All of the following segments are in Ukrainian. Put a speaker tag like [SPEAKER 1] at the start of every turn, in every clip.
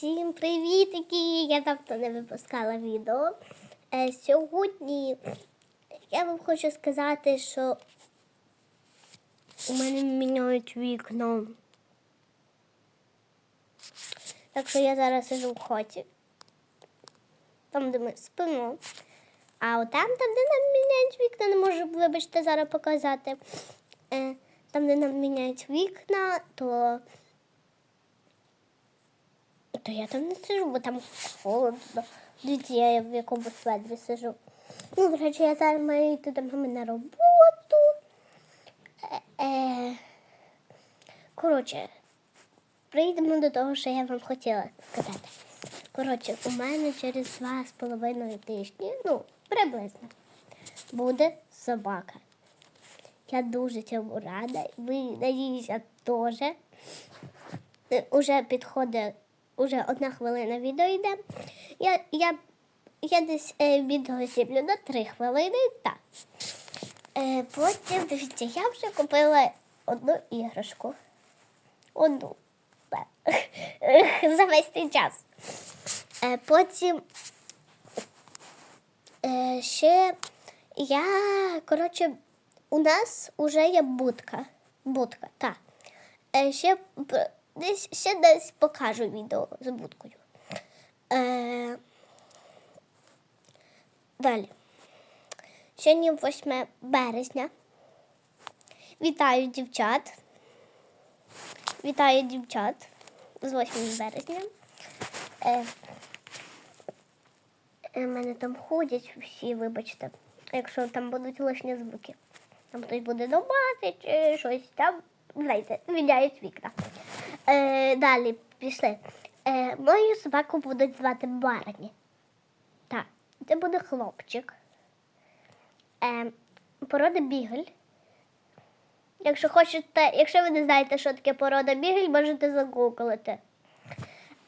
[SPEAKER 1] Всім привітики! Я давно не випускала відео. Е, сьогодні я вам хочу сказати, що у мене міняють вікно. Так що я зараз сижу в хаті. Там, де ми спимо. А от там, там, де нам міняють вікна, не можу, вибачте, зараз показати. Е, там, де нам міняють вікна, то то я там не сижу, бо там холодно. Дивіться, я в якомусь ведрі сижу. Ну, до речі, я зараз маю йти до мами на роботу. Е, е, коротше, прийдемо до того, що я вам хотіла сказати. Коротше, у мене через два з половиною тижні, ну, приблизно, буде собака. Я дуже цьому рада. Ви, надіюся, теж. Е, Уже підходить, уже одна хвилина відео йде. Я, я, я десь е, відео зіблю на три хвилини. Так. Е, потім, дивіться, я вже купила одну іграшку. Одну. За весь цей час. Е, потім е, ще я, коротше, у нас вже є будка. Будка, так. Е, ще десь ще десь покажу відео з будкою. Е, далі. Сьогодні 8 березня. Вітаю дівчат. Вітаю дівчат з 8 березня. Е, у мене там ходять всі, вибачте, якщо там будуть лишні звуки. Там хтось буде добати чи щось там, знаєте, міняють вікна. Е, далі пішли. Е, мою собаку будуть звати Барні. Так, це буде хлопчик. Е, порода бігель. Якщо хочете, якщо ви не знаєте, що таке порода бігель, можете загуглити.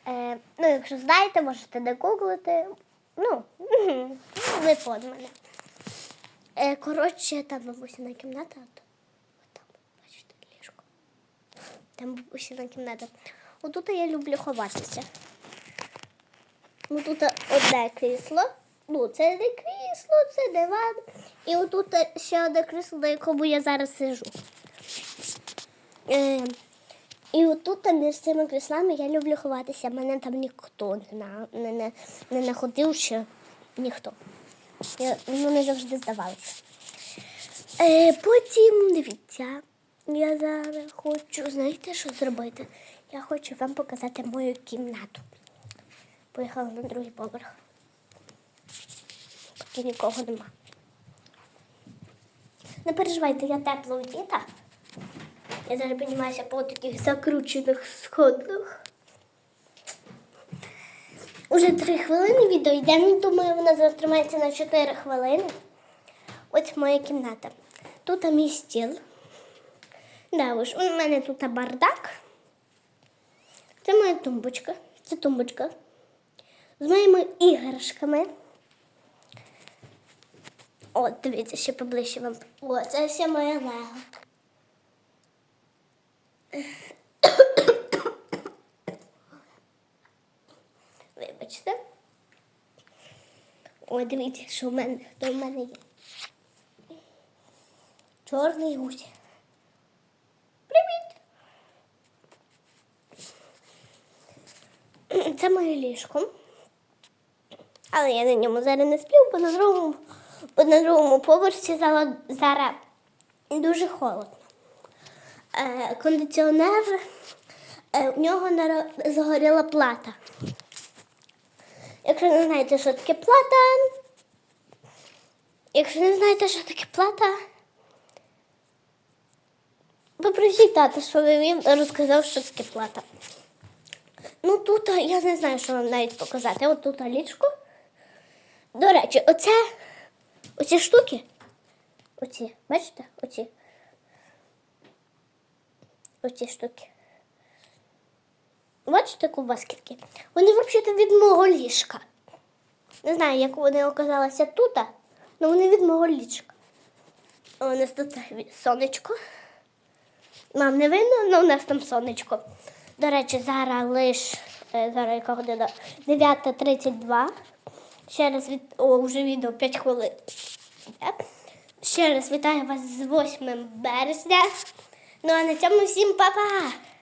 [SPEAKER 1] Е, ну, якщо знаєте, можете не гуглити. Ну, ви под мене. Коротше, там бабусина кімната. От, от там, бачите, ліжко. Там бабусина кімната. Отут я люблю ховатися. Ну, тут одне крісло. Ну, це не крісло, це диван. І отут ще одне крісло, на якому я зараз сижу. Е, і отут між цими кріслами я люблю ховатися. Мене там ніхто не, не, не, не находив ще ніхто. Я, ну, не завжди здавалося. Е, потім дивіться, я зараз хочу, знаєте, що зробити? Я хочу вам показати мою кімнату. Поїхала на другий поверх. Поки нікого нема. Не переживайте, я тепло вдіта. Я зараз піднімаюся по таких закручених сходах. Уже три хвилини відео йде. Ну, думаю, вона зараз тримається на 4 хвилини. Ось моя кімната. Тут мій стіл. Да, уж, у мене тут бардак. Це моя тумбочка. Це тумбочка. З моїми іграшками. О, дивіться, ще поближче вам. О, це все моє лего. Вибачте. Ой, дивіться, що в мене, то в мене є. Чорний гусь. Це моє ліжко. Але я на ньому зараз не сплю, бо на другому, бо на другому поверсі зараз дуже холодно. Е, кондиціонер, е, у нього згоріла плата. Якщо не знаєте, що таке плата, якщо не знаєте, що таке плата, попросіть тата, щоб він розказав, що таке плата. Ну тут я не знаю, що вам навіть показати. От тут ліжко. До речі, оце оці штуки. Оці, бачите? Оці. Оці штуки. Бачите кубаски такі? Вони взагалі від мого ліжка. Не знаю, як вони оказалися тут, але вони від мого ліжка. У нас тут сонечко. Нам не видно, але у нас там сонечко. До речі, зараз лиш Е, зараз яка година? 9.32. Ще раз від... О, вже відео 5 хвилин. Ще раз вітаю вас з 8 березня. Ну а на цьому всім па-па!